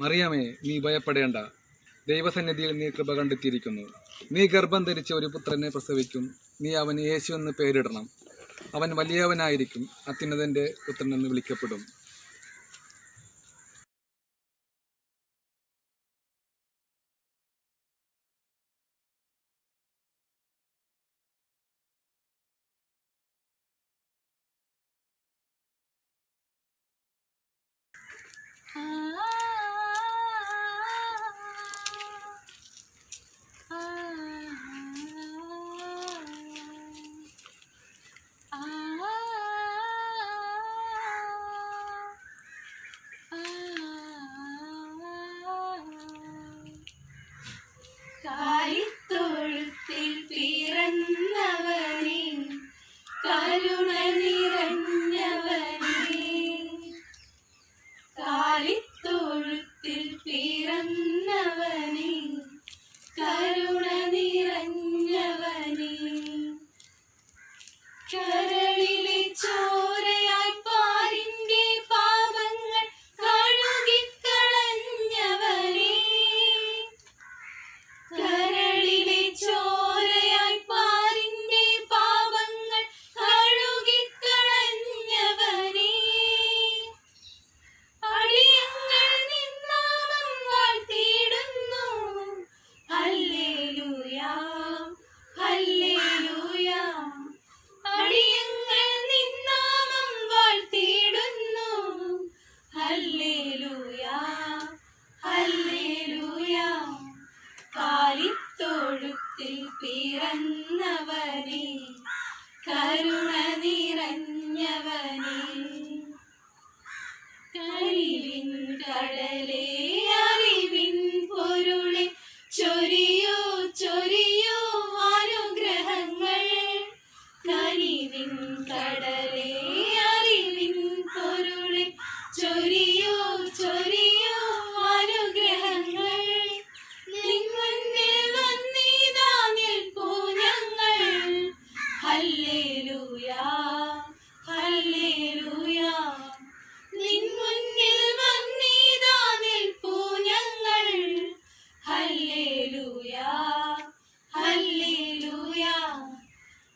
മറിയമേ നീ ഭയപ്പെടേണ്ട. ദൈവസന്നിധിയിൽ നീ കൃപ കണ്ടെത്തിയിരിക്കുന്നു. നീ ഗർഭം ധരിച്ച ഒരു പുത്രനെ പ്രസവിക്കും. നീ അവന് യേശു എന്ന് പേരിടണം. അവൻ വലിയവനായിരിക്കും. അത്യുന്നതന്റെ പുത്രൻ എന്ന് വിളിക്കപ്പെടും. കരുണ നിറഞ്ഞവനെ കരുണ നിറഞ്ഞവനെ. കഴിവിൻ കടലേ അറിവിൻ പൊരുളെ ചൊരിയോ ചൊരിയോ അനുഗ്രഹങ്ങൾ. കനിവിൻ കടലേ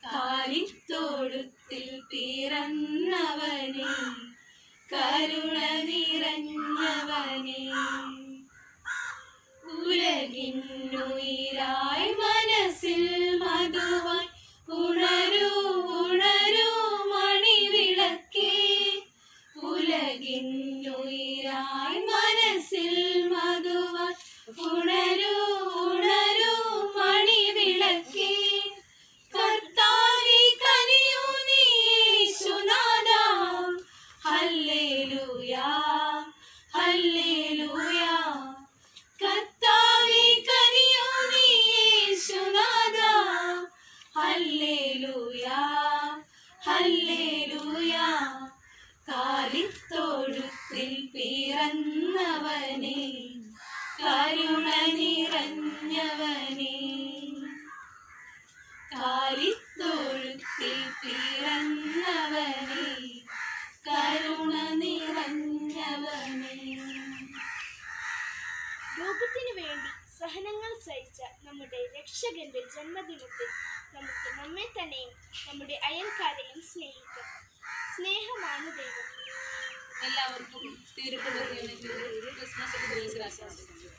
കാലിത്തോടുത്തിൽ പിറന്നവനെ കരുണ നിറഞ്ഞവനെ. ഹല്ലേലൂയാ കാലിത്തോടുത്തിൽ പിറന്നവനെ കരുണ നിറഞ്ഞവനെ. കാലിത്തൊഴുത്തിൽ പിറന്നവനെ കരുണ നിറഞ്ഞവനെ ലോകത്തിനു വേണ്ടി സഹനങ്ങൾ സഹിച്ച നമ്മുടെ രക്ഷകന്റെ ജന്മദിനത്തിൽ നമുക്ക് നമ്മെ തന്നെയും നമ്മുടെ അയൽക്കാരെയും സ്നേഹിക്കാം. സ്നേഹമാണ് ദൈവം. എല്ലാവർക്കും ക്രിസ്മസ്